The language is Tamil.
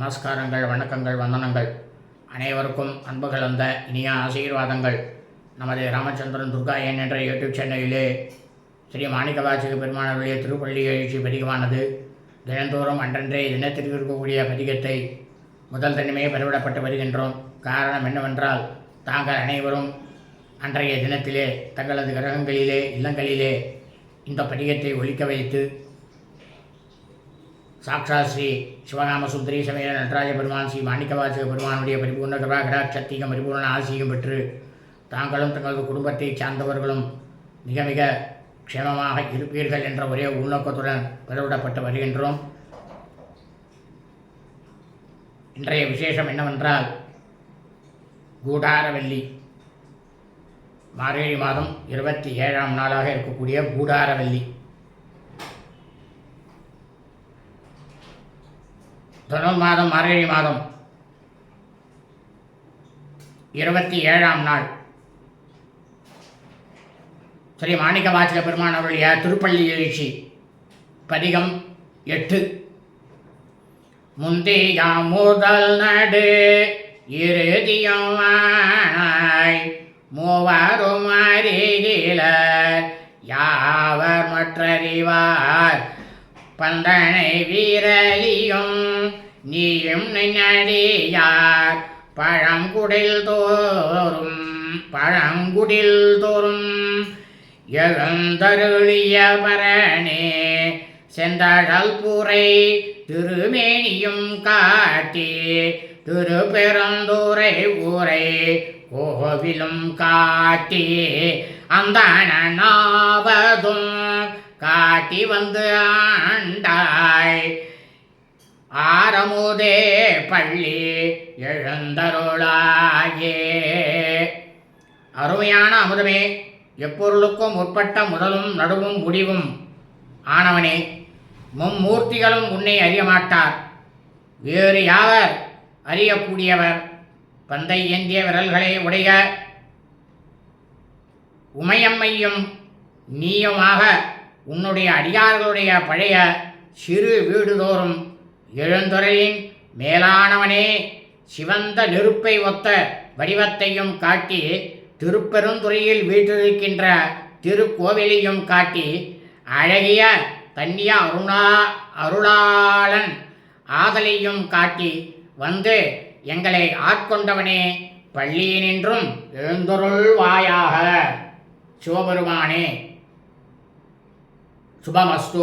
நமஸ்காரங்கள் வணக்கங்கள் வந்தனங்கள். அனைவருக்கும் அன்பு கலந்த இனிய ஆசீர்வாதங்கள். நமது ராமச்சந்திரன் துர்கா என் என்ற யூடியூப் சேனலிலே ஸ்ரீ மாணிக்கவாசக பெருமானவருடைய திருப்பள்ளி எழுச்சி பதிகமானது. தினந்தோறும் அன்றன்றே தினத்திற்கு இருக்கக்கூடிய பதிகத்தை முதல் தினமே பெறவிடப்பட்டு வருகின்றோம். காரணம் என்னவென்றால் தாங்கள் அனைவரும் அன்றைய தினத்திலே தங்களது கிரகங்களிலே இல்லங்களிலே இந்த பதிகத்தை ஒழிக்க வைத்து சாக்ஷா ஸ்ரீ சிவகாம சுந்தரி சமய நடராஜ பெருமான் ஸ்ரீ மாணிக்கவாசக பெருமானுடைய பரிபூர்ண கிருபாகடாட்சத்திகம் பரிபூர்ண ஆசியும் பெற்று தாங்களும் தங்களது குடும்பத்தைச் சார்ந்தவர்களும் மிக மிக க்ஷேமமாக இருப்பீர்கள் என்ற ஒரே உள்நோக்கத்துடன் பெறவிடப்பட்டு வருகின்றோம். இன்றைய விசேஷம் என்னவென்றால் கூடாரவல்லி மார்கழி மாதம் இருபத்தி ஏழாம் நாளாக இருக்கக்கூடிய கூடாரவல்லி தனுர் மாதம் மார்கழி மாதம். இருபத்தி ஏழாம் நாள். ஸ்ரீ மாணிக்க வாசக பெருமான் அவருடைய திருப்பள்ளி எழுச்சி. பதிகம் எட்டு. முந்திய முதல் நடு இறுதியம் வானாய் மூவரும் அறிகிலர் யாவர் மற்றறிவார்? பந்தனை வீரலியும் நீயும் நடியார். பழங்குடில் தோறும் பழங்குடில் தோறும் எழுந்தருளிய பரணே செந்தழல் புரை திருமேனியும் காட்டி திருப்பெருந்தூரை ஊரை கோவிலும் காட்டி அந்த நாவதும் காட்டி வந்து ஆண்டாய். ஆரமுதே பள்ளி எழுந்தருளாயே. அருமையான அமுதமே எப்பொருளுக்கும் முற்பட்ட முதலும் நடுவும் முடிவும் ஆனவனே மும்மூர்த்திகளும் உன்னை அறியமாட்டார் வேறு யாவர் அறியக்கூடியவர்? பந்தை ஏந்திய விரல்களை உடைய உமையம்மையும் நீயுமாக உன்னுடைய அடியார்களுடைய பழைய சிறு வீடுதோறும் எழுந்துரையின் மேலானவனே சிவந்த நெருப்பை ஒத்த வடிவத்தையும் காட்டி திருப்பெருந்துறையில் வீற்றிருக்கின்ற திருக்கோவிலையும் காட்டி அழகிய தன்னிய அருணா அருளாளன் ஆதலையும் காட்டி வந்து எங்களை ஆட்கொண்டவனே பள்ளியினின்றும் எழுந்தொருள் வாயாக சிவபெருமானே. শুভামাস্তু